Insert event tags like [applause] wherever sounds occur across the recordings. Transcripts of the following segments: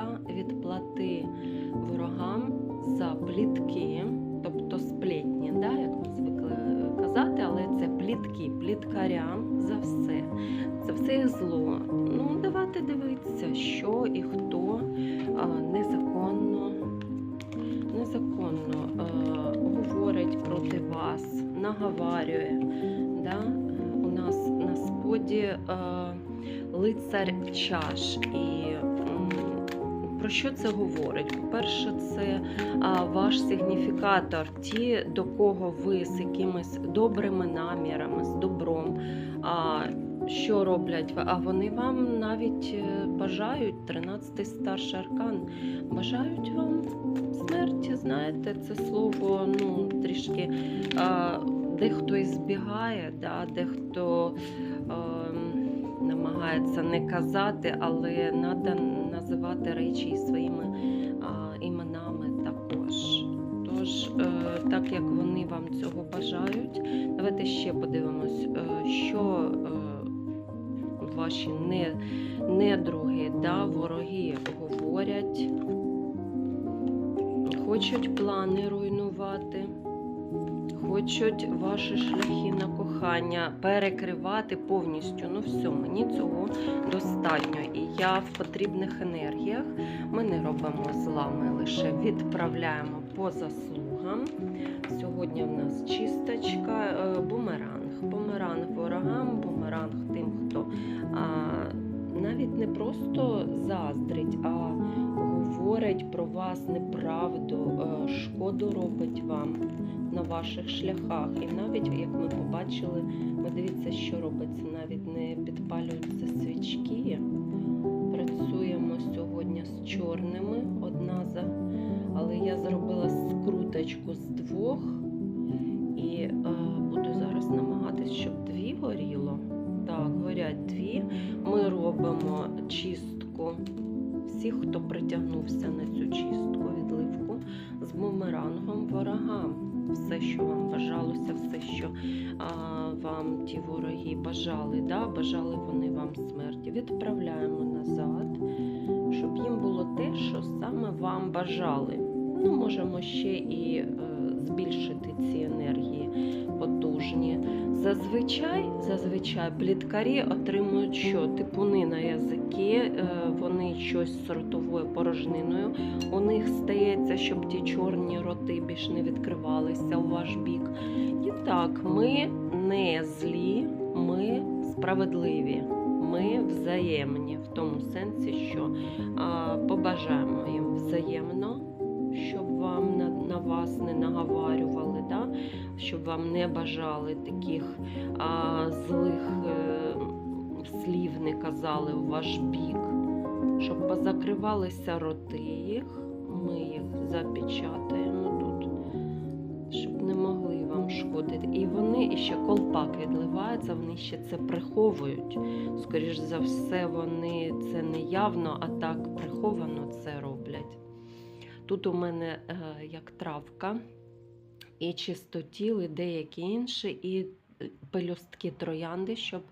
підказка відплати ворогам за плітки, тобто сплетні, да, як ми звикли казати, але це плітки, пліткарям за все. Це все зло. Ну, давайте дивитися, що і хто незаконно, незаконно а, говорить проти вас, наговарює. Да? У нас на споді а, лицар чаш. І що це говорить? По-перше, це ваш сигніфікатор, ті, до кого ви з якимись добрими намірами, з добром. Що роблять? А вони вам навіть е, бажають 13-й старший аркан. Бажають вам смерті. Знаєте, це слово ну, трішки а, дехто і збігає, да, дехто а, намагається не казати, але треба називати речі своїми іменами також. Тож, е, так як вони вам цього бажають, давайте ще подивимось, е, що е, ваші не, недруги, да, вороги говорять, хочуть плани руйнувати. Хочуть ваші шляхи на кохання перекривати повністю. Ну все, мені цього достатньо. І я в потрібних енергіях. Ми не робимо зла, ми лише відправляємо по заслугам. Сьогодні в нас чисточка, е, бумеранг. Бумеранг ворогам, бумеранг тим, хто а, навіть не просто заздрить, а говорить про вас неправду, е, шкоду робить вам на ваших шляхах. І навіть, як ми побачили, ви дивіться, що робиться, навіть не підпалюються свічки. Працюємо сьогодні з чорними одна за. Але я зробила скруточку з двох і е, буду зараз намагатись, щоб дві горіло. Так, горять дві. Ми робимо чистку всіх, хто притягнувся на цю чистку, відливку з бумерангом ворогам. Все, що вам бажалося, все, що а, вам ті вороги бажали, да? бажали вони вам смерті. Відправляємо назад, щоб їм було те, що саме вам бажали. Ну, можемо ще і Зазвичай, зазвичай пліткарі отримують що? Типуни на язики, е, вони щось з ротовою порожниною. У них стається, щоб ті чорні роти більш не відкривалися у ваш бік. І так, ми не злі, ми справедливі, ми взаємні, в тому сенсі, що а, побажаємо їм взаємно. Щоб вам на, на вас не наговарювали, да? Щоб вам не бажали таких а, злих е, слів не казали у ваш бік, щоб позакривалися роти їх, ми їх запечатаємо тут, щоб не могли вам шкодити. І вони ще колпак відливається, вони ще це приховують. Скоріш за все, вони це не явно, а так приховано це роблять. Тут у мене е, як травка, і чистотіл, і деякі інші, і е, пелюстки троянди, щоб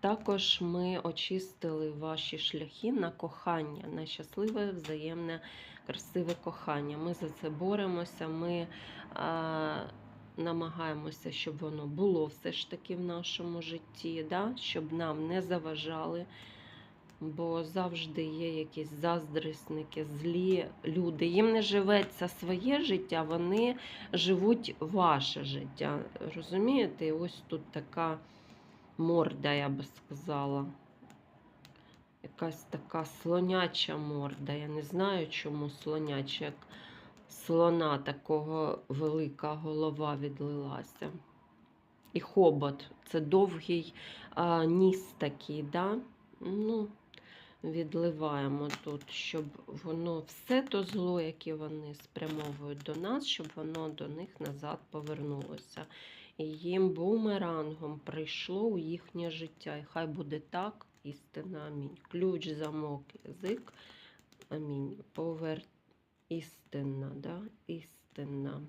також ми очистили ваші шляхи на кохання, на щасливе, взаємне, красиве кохання. Ми за це боремося, ми а, намагаємося, щоб воно було все ж таки в нашому житті, да? щоб нам не заважали. Бо завжди є якісь заздрисники, злі люди. Їм не живеться своє життя, вони живуть ваше життя. Розумієте? І ось тут така морда, я би сказала. Якась така слоняча морда. Я не знаю, чому слоняча, як слона такого велика голова відлилася. І хобот. Це довгий а, ніс такий, да? Ну, відливаємо тут, щоб воно все то зло, яке вони спрямовують до нас, щоб воно до них назад повернулося. І їм бумерангом прийшло у їхнє життя. І хай буде так, істина, амінь. Ключ, замок, язик. Амінь. Повер... Істина, да? істина.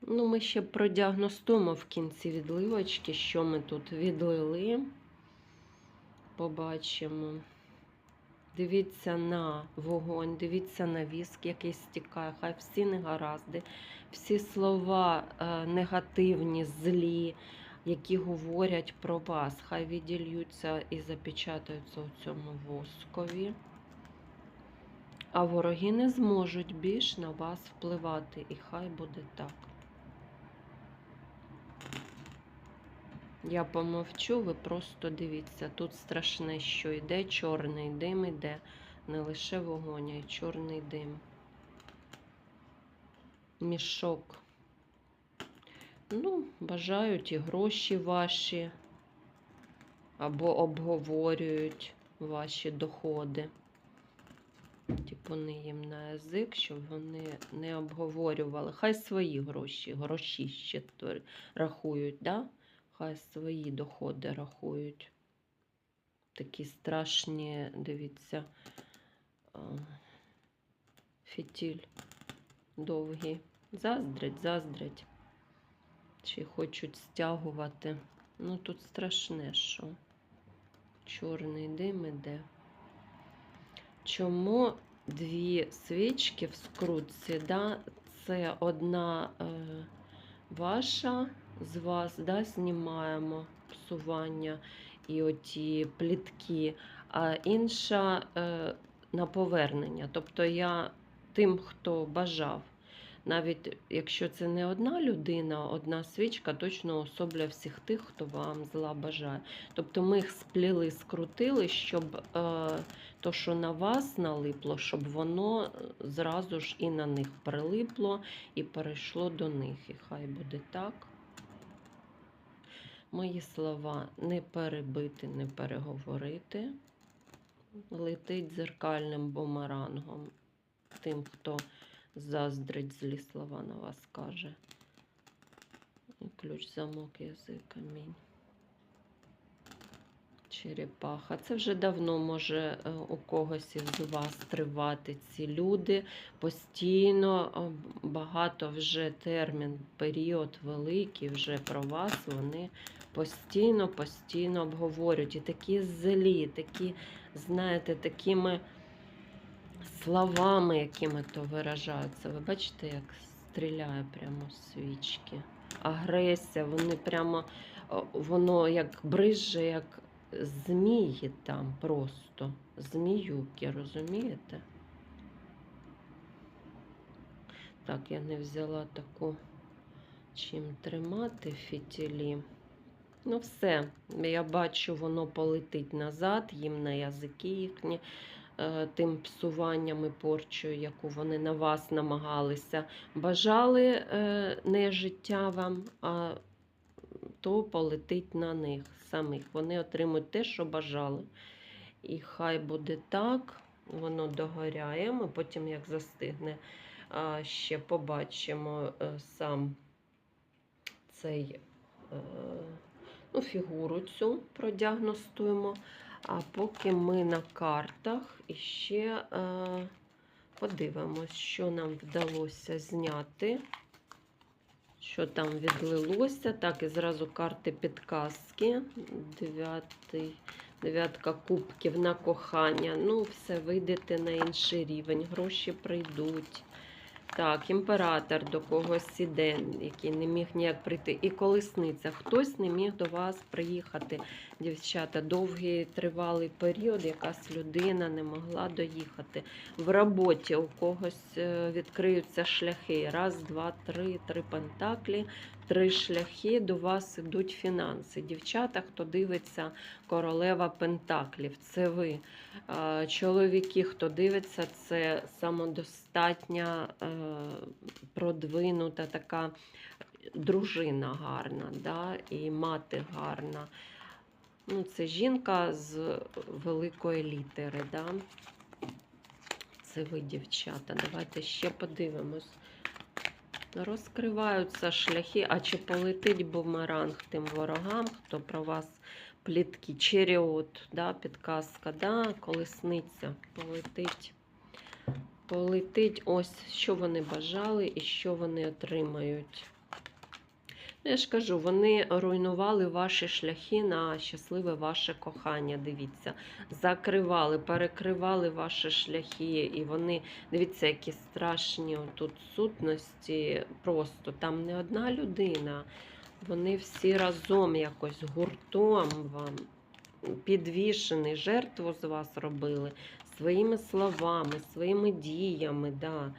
Ну, ми ще продіагностуємо в кінці відливочки, що ми тут відлили. Побачимо. Дивіться на вогонь, дивіться на віск, який стікає. Хай всі негаразди, всі слова е, негативні, злі, які говорять про вас, хай відільються і запечатаються у цьому воскові. А вороги не зможуть більш на вас впливати, і хай буде так. Я помовчу, ви просто дивіться. Тут страшне, що йде, чорний дим іде. Не лише вогонь, а й чорний дим. Мішок. Ну, бажають і гроші ваші, або обговорюють ваші доходи. Типу їм на язик, щоб вони не обговорювали. Хай свої гроші, гроші ще рахують, да? Хай свої доходи рахують. Такі страшні, дивіться, фітіль довгий. Заздрять, заздрять. Чи хочуть стягувати. Ну тут страшне, що чорний дим іде. Чому дві свічки в скрутці? Да? Це одна е, ваша з вас, да, знімаємо псування і оті плітки, а інша е, на повернення. Тобто я тим, хто бажав. Навіть якщо це не одна людина, одна свічка точно особля всіх тих, хто вам зла бажає. Тобто ми їх спліли, скрутили, щоб е, то, що на вас налипло, щоб воно е, зразу ж і на них прилипло і перейшло до них. І хай буде так. Мої слова не перебити, не переговорити. Летить дзеркальним бумерангом тим, хто заздрить злі слова на вас каже. Ключ, замок, язик, камінь. Черепаха. Це вже давно може е, у когось із вас тривати ці люди. Постійно багато вже термін, період великий вже про вас. Вони постійно, постійно обговорюють. І такі злі, такі, знаєте, такими словами, якими то виражаються. Ви бачите, як стріляє прямо свічки. Агресія, вони прямо, воно як бриже, як змії там просто. Зміюки, розумієте? Так, я не взяла таку чим тримати фітілі. Ну, все, я бачу, воно полетить назад, їм на язики їхні е, тим псуванням і порчою, яку вони на вас намагалися. Бажали е, не життя вам, а то полетить на них самих. Вони отримують те, що бажали. І хай буде так, воно догоряє. Ми потім, як застигне, ще побачимо е, сам цей. е, Ну, фігуру цю продіагностуємо. А поки ми на картах іще е, подивимось, що нам вдалося зняти, що там відлилося. Так, і зразу карти підказки. Дев'ятий, дев'ятка кубків на кохання. Ну, все, вийдете на інший рівень, гроші прийдуть. Так, імператор до когось іде, який не міг ніяк прийти. І колесниця. Хтось не міг до вас приїхати, дівчата. Довгий тривалий період, якась людина не могла доїхати. В роботі у когось е, відкриються шляхи. Раз, два, три, три пентаклі, три шляхи. До вас ідуть фінанси. Дівчата, хто дивиться королева Пентаклів, це ви. Чоловіки, хто дивиться, це самодостатня, е, продвинута така дружина гарна, да? і мати гарна. Ну, Це жінка з великої літери. Да? Це ви, дівчата. Давайте ще подивимось. Розкриваються шляхи, а чи полетить бумеранг тим ворогам, хто про вас плітки, черіот, да, підказка, да, колесниця полетить. Полетить ось, що вони бажали і що вони отримають. Я ж кажу, вони руйнували ваші шляхи на щасливе ваше кохання. Дивіться, закривали, перекривали ваші шляхи, і вони, дивіться, які страшні тут сутності. Просто там не одна людина. Вони всі разом якось гуртом вам підвішений, жертву з вас робили своїми словами, своїми діями. Да.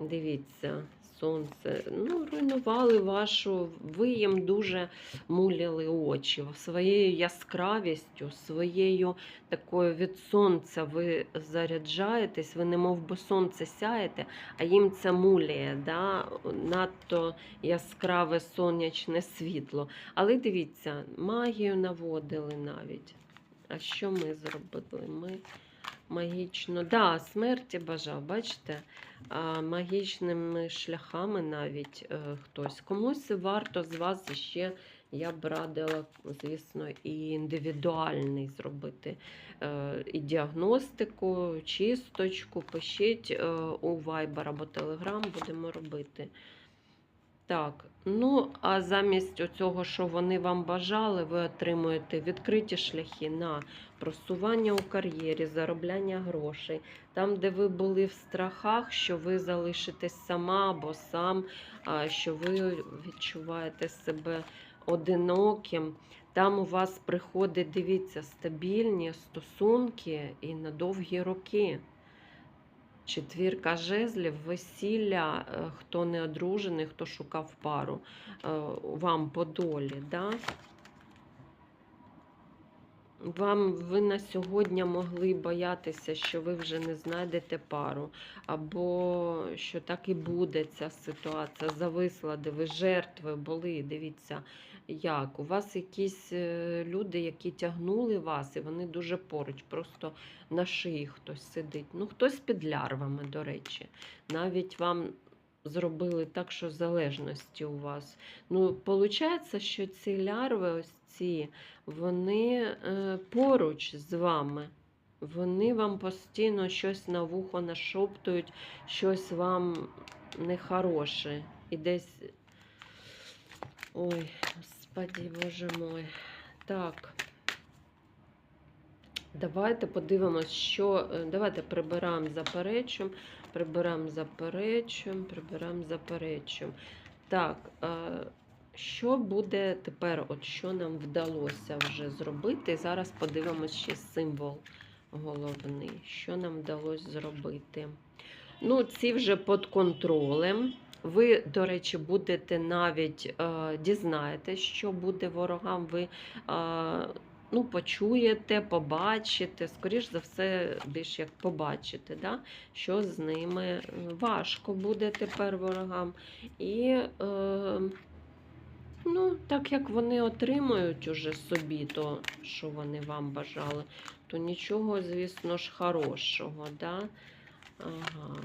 Дивіться, сонце. Ну, руйнували вашу, ви їм дуже муляли очі своєю яскравістю, своєю такою від сонця ви заряджаєтесь, ви немов би сонце сяєте, а їм це муляє, да? надто яскраве сонячне світло. Але дивіться, магію наводили навіть. А що ми зробили? Ми магічно, да, смерті бажав, бачите? магічними шляхами навіть е, хтось. Комусь варто з вас ще, я б радила, звісно, і індивідуальний зробити е, і діагностику, чисточку. Пишіть е, у Viber або Telegram, будемо робити. Так, ну а замість цього, що вони вам бажали, ви отримуєте відкриті шляхи на просування у кар'єрі, заробляння грошей. Там, де ви були в страхах, що ви залишитесь сама або сам, що ви відчуваєте себе одиноким. Там у вас приходить, дивіться, стабільні стосунки і на довгі роки. Четвірка жезлів, весілля, е, хто не одружений, хто шукав пару, е, вам по долі. Да? Вам ви на сьогодні могли боятися, що ви вже не знайдете пару, або що так і буде ця ситуація, зависла, де ви жертви були. Дивіться, як. У вас якісь е, люди, які тягнули вас, і вони дуже поруч, просто на шиї хтось сидить. Ну, хтось під лярвами, до речі. Навіть вам зробили так, що залежності у вас. Ну, виходить, що ці лярви, ось ці, вони е, поруч з вами. Вони вам постійно щось на вухо нашоптують, щось вам нехороше. І десь. Ой, господи, боже мой. Так. Давайте подивимось, що. е, Давайте прибираємо заперечуємо, прибираємо заперечуємо, прибираємо заперечуємо. Так, е, що буде тепер, от що нам вдалося вже зробити? Зараз подивимось ще символ головний. Що нам вдалося зробити? Ну, ці вже під контролем. Ви, до речі, будете навіть е, дізнаєтесь, що буде ворогам. Ви е, ну, почуєте, побачите, скоріш за все, більш як побачите, да? що з ними е, важко буде тепер ворогам. І е, ну, так як вони отримають уже собі то, що вони вам бажали, то нічого, звісно ж, хорошого. Да? Ага.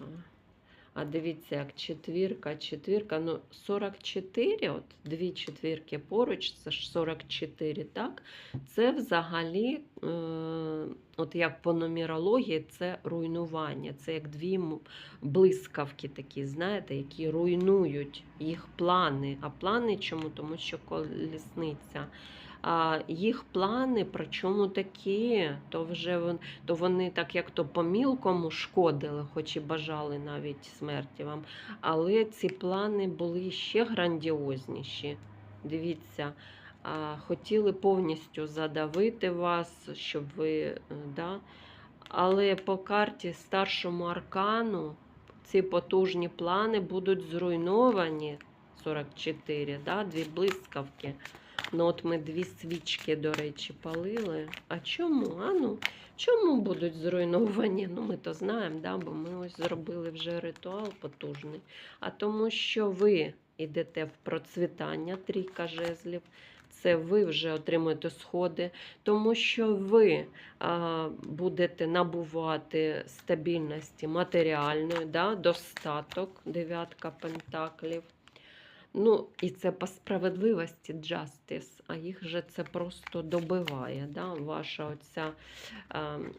А дивіться, як четвірка, четвірка, ну 44, от дві четвірки поруч, це ж 44, так? Це взагалі, е, от як по нумерології, це руйнування. Це як дві блискавки такі, знаєте, які руйнують їх плани. А плани чому? Тому що колісниця. Їх плани, причому такі, то вже то вони так як то по мілкому шкодили, хоч і бажали навіть смерті вам. Але ці плани були ще грандіозніші. Дивіться, хотіли повністю задавити вас, щоб ви. е, Да? Але по карті старшому аркану ці потужні плани будуть зруйновані. 44, да? дві блискавки. Ну, от ми дві свічки, до речі, палили. А чому? А ну, чому будуть зруйновані? Ну, ми то знаємо, да? бо ми ось зробили вже ритуал потужний. А тому, що ви йдете в процвітання, трійка жезлів. Це ви вже отримуєте сходи, тому що ви а, будете набувати стабільності матеріальної, да? достаток, дев'ятка пентаклів. Ну, і це по справедливості justice, а їх же це просто добиває. Да? Ваша оця.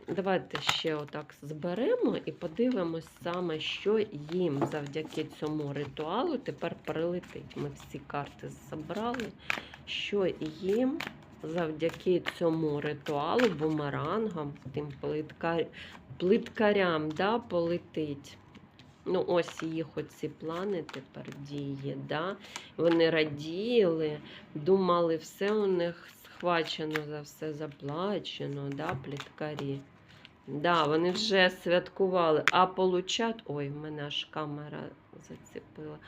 Давайте ще отак зберемо і подивимось саме, що їм завдяки цьому ритуалу тепер прилетить. Ми всі карти забрали, що їм завдяки цьому ритуалу, бумерангам, тим плиткар... плиткарям да, полетить. Ну, ось їх оці плани тепер діє. Да? Вони раділи, думали, все у них схвачено за все заплачено, да, пліткарі. Да, вони вже святкували, а получать. Ой, в мене аж камера зацепила.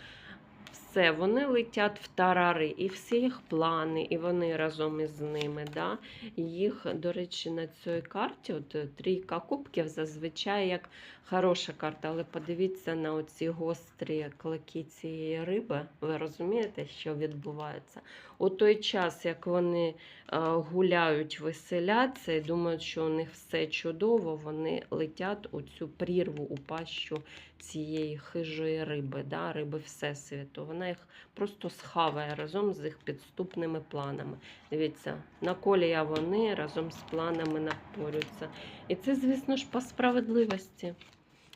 Все, вони летять в тарари, і всі їх плани, і вони разом із ними. Да? Їх, до речі, на цій карті, от е, трійка кубків, зазвичай як хороша карта, але подивіться на оці гострі клики цієї риби. Ви розумієте, що відбувається? У той час, як вони е, гуляють, веселяться і думають, що у них все чудово, вони летять у цю прірву, у пащу цієї хижої риби, да, риби Всесвіту. Вона їх просто схаває разом з їх підступними планами. Дивіться, на колія вони разом з планами напорються. І це, звісно ж, по справедливості.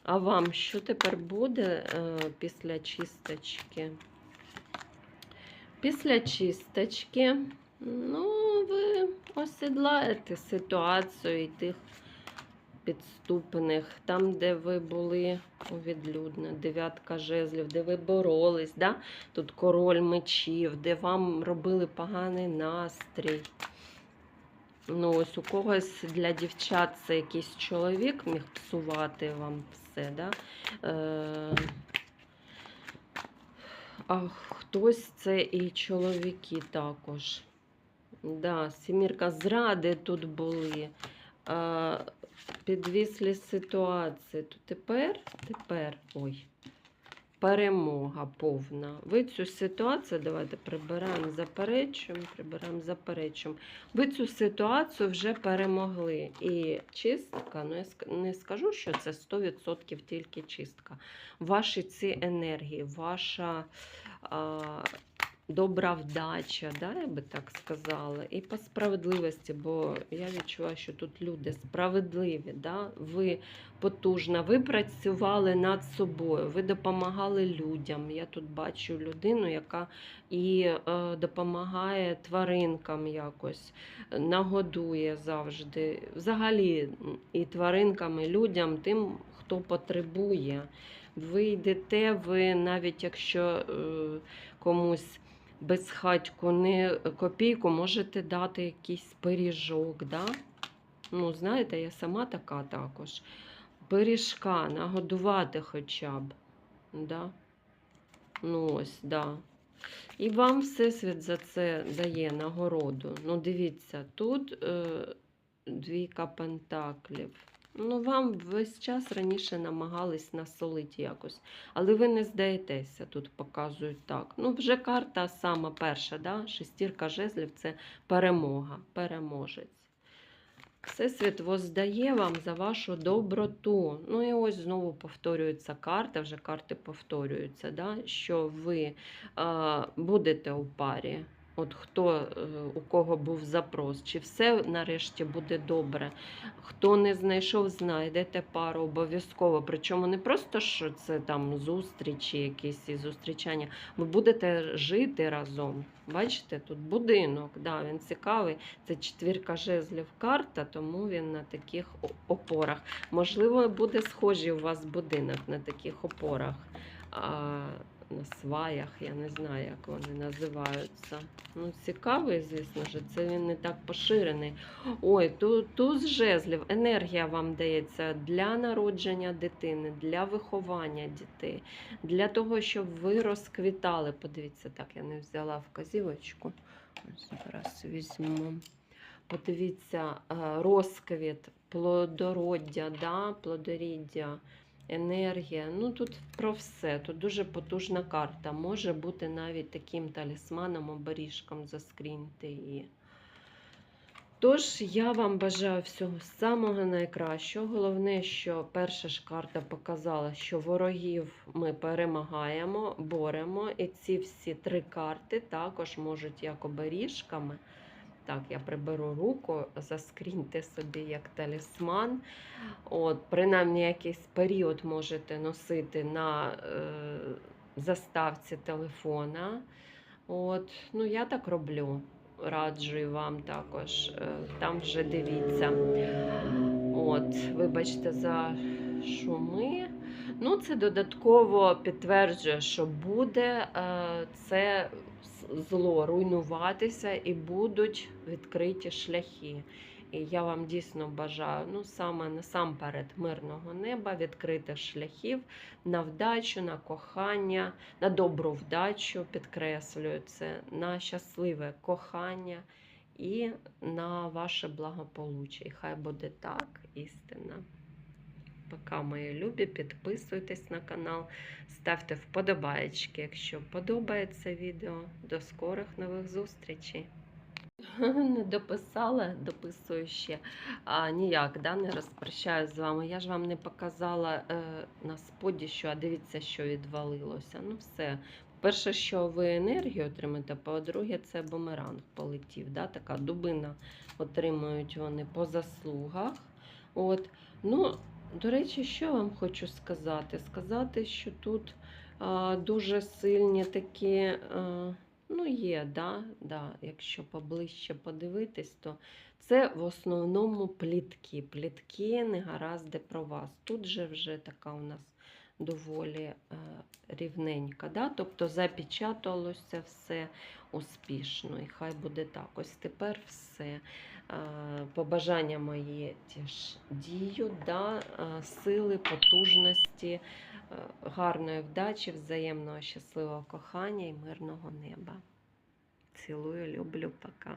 А вам що тепер буде е, після чисточки? Після чисточки, ну, ви осідлаєте ситуацію і тих підступних, там, де ви були у відлюдно, дев'ятка жезлів, де ви боролись, да? тут король мечів, де вам робили поганий настрій. Ну, ось у когось для дівчат це якийсь чоловік міг псувати вам все, да? Е- а хтось це і чоловіки також. Да, сімірка зради тут були. А, підвіслі ситуації. То тепер, тепер, ой, перемога повна. Ви цю ситуацію, давайте прибираємо, заперечуємо, прибираємо, заперечуємо. Ви цю ситуацію вже перемогли. І чистка, ну я не скажу, що це 100% тільки чистка. Ваші ці енергії, ваша а, добра вдача, да, я би так сказала, і по справедливості, бо я відчуваю, що тут люди справедливі, да? ви потужна, ви працювали над собою, ви допомагали людям. Я тут бачу людину, яка і е, допомагає тваринкам якось, нагодує завжди. Взагалі, і тваринкам, і людям, тим, хто потребує. Ви йдете, ви навіть якщо е, комусь безхатьку не копійку, можете дати якийсь пиріжок. Да? Ну, знаєте, я сама така також. Пиріжка нагодувати хоча б. Да? Ну, ось, да. І вам Всесвіт за це дає нагороду. Ну, дивіться, тут е, двійка пентаклів. Ну, вам весь час раніше намагались насолити якось. Але ви не здаєтеся, тут показують так. Ну, вже карта сама перша, да? шестірка жезлів це перемога, переможець. Всесвіт воздає вам за вашу доброту. Ну і ось знову повторюється карта, вже карти повторюються, да? що ви е, будете у парі. От хто е, у кого був запрос, чи все нарешті буде добре. Хто не знайшов, знайдете пару обов'язково. Причому не просто що це там зустрічі, якісь зустрічання. Ви будете жити разом. Бачите, тут будинок, да, він цікавий. Це четвірка жезлів карта, тому він на таких опорах. Можливо, буде схожий у вас будинок на таких опорах. На сваях, я не знаю, як вони називаються. Ну, цікавий, звісно ж, це він не так поширений. Ой, тут туз жезлів, енергія вам дається для народження дитини, для виховання дітей, для того, щоб ви розквітали. Подивіться, так, я не взяла вказівочку. Зараз візьму. Подивіться, е, розквіт, плодороддя, да? плодоріддя енергія. Ну тут про все. Тут дуже потужна карта. Може бути навіть таким талісманом, оберіжком заскріньте її. Тож я вам бажаю всього самого найкращого. Головне, що перша ж карта показала, що ворогів ми перемагаємо, боремо. І ці всі три карти також можуть як оберіжками. Так, я приберу руку, заскріньте собі як талісман. От, принаймні, якийсь період можете носити на е, заставці телефона. От, ну, я так роблю. Раджую вам також. е, Там вже дивіться. От, вибачте за шуми. Ну, це додатково підтверджує, що буде е, це зло руйнуватися і будуть відкриті шляхи. І я вам дійсно бажаю, ну саме насамперед мирного неба, відкритих шляхів на вдачу, на кохання, на добру вдачу, підкреслюю це, на щасливе кохання і на ваше благополуччя. І хай буде так, істина. Пока, мої любі, підписуйтесь на канал, ставте вподобаєчки, якщо подобається відео. До скорих нових зустрічей. [laughs] Не дописала, дописую ще. А, ніяк да, не розпрощаюсь з вами. Я ж вам не показала е, на споді, що а дивіться, що відвалилося. Ну, все. Перше, що ви енергію отримаєте, по-друге, це бумеранг полетів. Да? Така дубина отримують вони по заслугах. От. Ну, до речі, що вам хочу сказати? Сказати, що тут а, дуже сильні такі. А, Ну, є, да, да. якщо поближче подивитись, то це в основному плітки. Плітки не гаразди про вас. Тут же вже така у нас доволі е, рівненька. Да? Тобто запечаталося все успішно. І хай буде так. Ось тепер все. Побажання мої теж дію, да? сили, потужності, е, гарної вдачі, взаємного щасливого кохання і мирного неба. Цілую, люблю, пока.